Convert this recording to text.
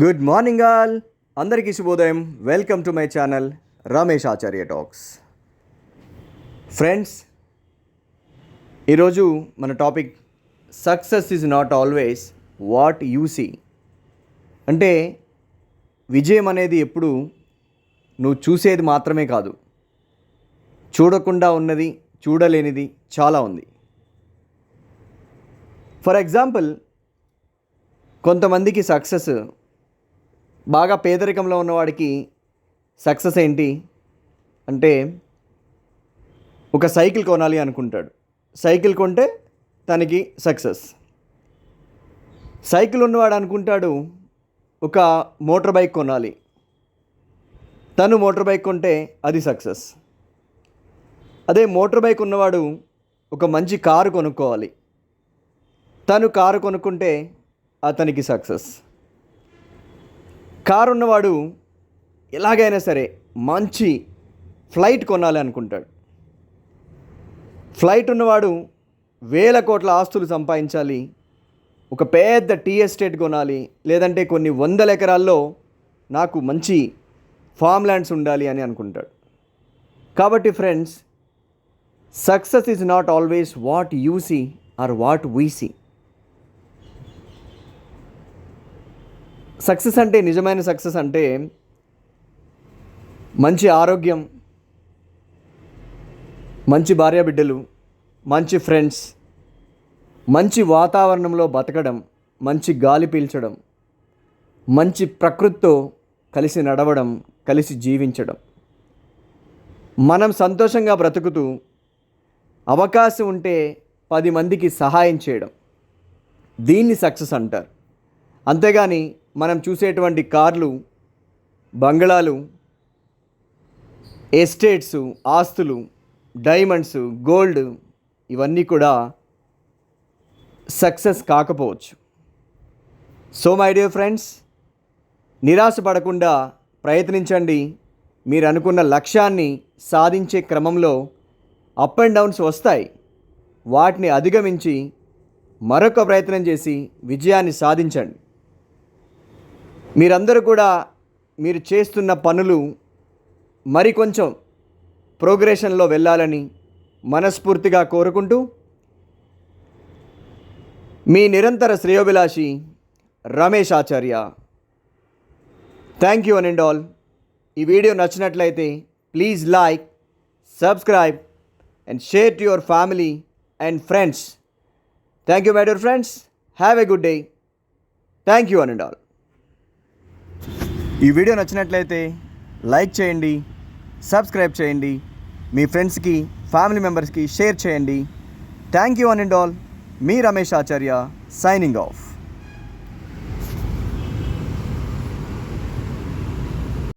Good morning all అందరికీ శుభోదయం. Welcome to my channel Ramesh Acharya talks friends ఈరోజు మన topic success is not always what you see అంటే విజయం అనేది ఎప్పుడు నువ్వు చూసేది మాత్రమే కాదు. చూడకుండా ఉన్నది చూడలేనిది చాలా ఉంది. ఫర్ ఎగ్జాంపుల్ కొంతమందికి సక్సెస్ బాగా పేదరికంలో ఉన్నవాడికి సక్సెస్ ఏంటి అంటే ఒక సైకిల్ కొనాలి అనుకుంటాడు. సైకిల్ కొంటే తనకి సక్సెస్. సైకిల్ ఉన్నవాడు అనుకుంటాడు ఒక మోటార్ బైక్ కొనాలి. తను మోటార్ బైక్ కొంటే అది సక్సెస్. అదే మోటార్ బైక్ ఉన్నవాడు ఒక మంచి కారు కొనుక్కోవాలి. తను కారు కొనుక్కుంటే అతనికి సక్సెస్. కారు ఉన్నవాడు ఎలాగైనా సరే మంచి ఫ్లైట్ కొనాలి అనుకుంటాడు. ఫ్లైట్ ఉన్నవాడు వేల కోట్ల ఆస్తులు సంపాదించాలి ఒక పెద్ద టీ ఎస్టేట్ కొనాలి లేదంటే కొన్ని వందల ఎకరాల్లో నాకు మంచి ఫామ్ ల్యాండ్స్ ఉండాలి అని అనుకుంటాడు. కాబట్టి friends success is not always what you see or what we see. Success అంటే నిజమైన సక్సెస్ అంటే మంచి ఆరోగ్యం మంచి భార్యాబిడ్డలు మంచి ఫ్రెండ్స్ మంచి వాతావరణంలో బతకడం మంచి గాలి పీల్చడం మంచి ప్రకృతితో కలిసి నడవడం కలిసి జీవించడం. మనం సంతోషంగా బ్రతుకుతూ అవకాశం ఉంటే పది మందికి సహాయం చేయడం. దీన్ని సక్సెస్ అంటారు. అంతేగాని మనం చూసేటువంటి కార్లు బంగ్లాలు ఎస్టేట్స్ ఆస్తులు డైమండ్స్ గోల్డ్ ఇవన్నీ కూడా సక్సెస్ కాకపోవచ్చు. సో మై డియర్ ఫ్రెండ్స్ నిరాశ పడకుండా ప్రయత్నించండి. మీరు అనుకున్న లక్ష్యాన్ని సాధించే క్రమంలో అప్ అండ్ డౌన్స్ వస్తాయి. వాటిని అధిగమించి మరొక ప్రయత్నం చేసి విజయాన్ని సాధించండి. మీరందరూ కూడా మీరు చేస్తున్న పనులు మరికొంచెం ప్రోగ్రెషన్లో వెళ్ళాలని మనస్ఫూర్తిగా కోరుకుంటూ మీ నిరంతర శ్రేయోభిలాషి Ramesh Acharya. Thank you one and all ఈ వీడియో నచ్చినట్లయితే please like subscribe and share to your family and friends thank you my dear friends have a good day thank you one and all ఈ video నచ్చినట్లయితే like చేయండి subscribe చేయండి మీ ఫ్రెండ్స్కి family మెంబర్స్కి share చేయండి. Thank you one and all me Ramesh Acharya signing of